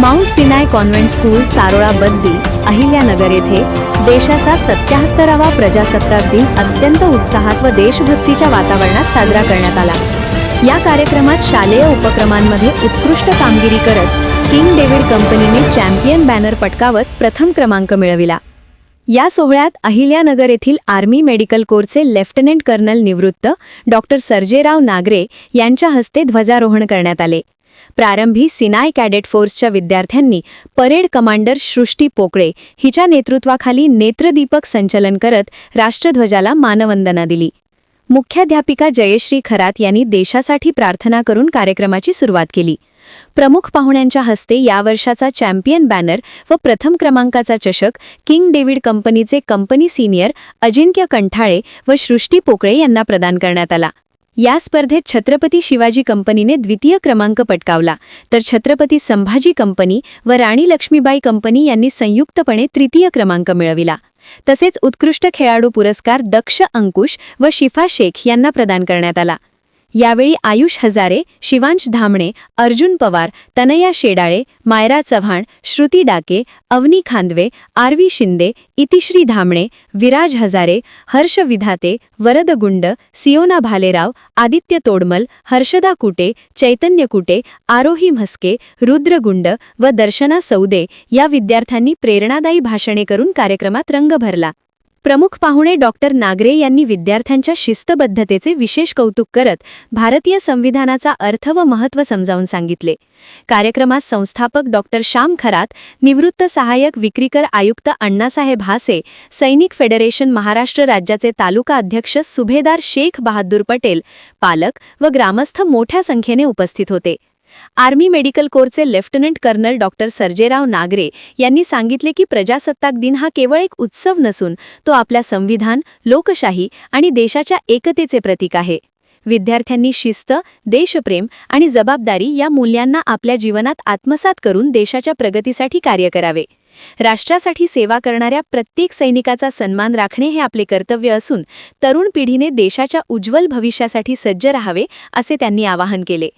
Mount Sinai convent school Sarola Baddi Ahilyanagar येथे देशाचा सत्याहत्तरावा प्रजासत्ताक दिन अत्यंत उत्साहात व देशभक्तीच्या वातावरणात साजरा करण्यात आला. या कार्यक्रमात शालेय उपक्रमांमध्ये उत्कृष्ट कामगिरी करत किंग डेव्हिड कंपनीने चॅम्पियन बॅनर पटकावत प्रथम क्रमांक मिळविला. या सोहळ्यात अहिल्यानगर येथील आर्मी मेडिकल कोरचे लेफ्टनंट कर्नल निवृत्त डॉक्टर सर्जेराव नागरे यांच्या हस्ते ध्वजारोहण करण्यात आले. प्रारंभी सिनाय कॅडेट फोर्सच्या विद्यार्थ्यांनी परेड कमांडर सृष्टी पोकळे हिच्या नेतृत्वाखाली नेत्रदीपक संचलन करत राष्ट्रध्वजाला मानवंदना दिली. मुख्याध्यापिका जयश्री खरात यांनी देशासाठी प्रार्थना करून कार्यक्रमाची सुरुवात केली. प्रमुख पाहुण्यांच्या हस्ते या वर्षाचा चॅम्पियन बॅनर व प्रथम क्रमांकाचा चषक किंग डेव्हिड कंपनीचे कंपनी सिनियर अजिंक्य कंठाळे व सृष्टी पोकळे यांना प्रदान करण्यात आला. या स्पर्धेत छत्रपती शिवाजी कंपनीने द्वितीय क्रमांक पटकावला. तर छत्रपती संभाजी कंपनी व राणी लक्ष्मीबाई कंपनी यांनी संयुक्तपणे तृतीय क्रमांक मिळविला. तसेच उत्कृष्ट खेळाडू पुरस्कार दक्ष अंकुश व शिफा शेख यांना प्रदान करण्यात आला. यावेळी आयुष हजारे शिवांश धामणे अर्जुन पवार तनया शेडाळे मायरा चव्हाण श्रुती डाके अवनी खांदवे आरवी शिंदे इतिश्री धामणे विराज हजारे हर्ष विधाते वरद गुंड सियोना भालेराव आदित्य तोडमल हर्षदा कुटे चैतन्य कुटे आरोही म्हस्के रुद्र गुंड व दर्शना सौदे या विद्यार्थ्यांनी प्रेरणादायी भाषणे करून कार्यक्रमात रंग भरला. प्रमुख पाहुणे डॉक्टर नागरे यांनी विद्यार्थ्यांच्या शिस्तबद्धतेचे विशेष कौतुक करत भारतीय संविधानाचा अर्थ व महत्त्व समजावून सांगितले. कार्यक्रमात संस्थापक डॉक्टर श्याम खरात निवृत्त सहाय्यक विक्रीकर आयुक्त अण्णासाहेब हासे सैनिक फेडरेशन महाराष्ट्र राज्याचे तालुका अध्यक्ष सुभेदार शेख बहादूर पटेल पालक व ग्रामस्थ मोठ्या संख्येने उपस्थित होते. आर्मी मेडिकल कोरचे lieutenant colonel doctor Sarjerao Nagare यांनी सांगितले की प्रजासत्ताक दिन हा केवळ एक उत्सव नसून तो आपल्या संविधान लोकशाही आणि देशाच्या एकतेचे प्रतीक आहे. विद्यार्थ्यांनी शिस्त देशप्रेम आणि जबाबदारी या मूल्यांना आपल्या जीवनात आत्मसात करून देशाच्या प्रगतीसाठी कार्य करावे. राष्ट्रासाठी सेवा करणाऱ्या प्रत्येक सैनिकाचा सन्मान राखणे हे आपले कर्तव्य असून तरुण पिढीने देशाच्या उज्ज्वल भविष्यासाठी सज्ज राहावे असे त्यांनी आवाहन केले.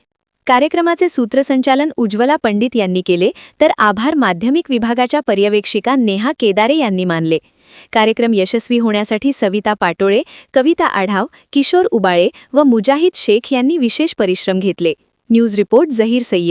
कार्यक्रमाचे सूत्रसंचालन उज्ज्वला पंडित यांनी केले तर आभार माध्यमिक विभागाच्या पर्यवेक्षिका नेहा केदारे यांनी मानले. कार्यक्रम यशस्वी होण्यासाठी सविता पाटोळे कविता आढाव किशोर उबाळे व मुजाहिद शेख यांनी विशेष परिश्रम घेतले. News report Zaheer Sayyed.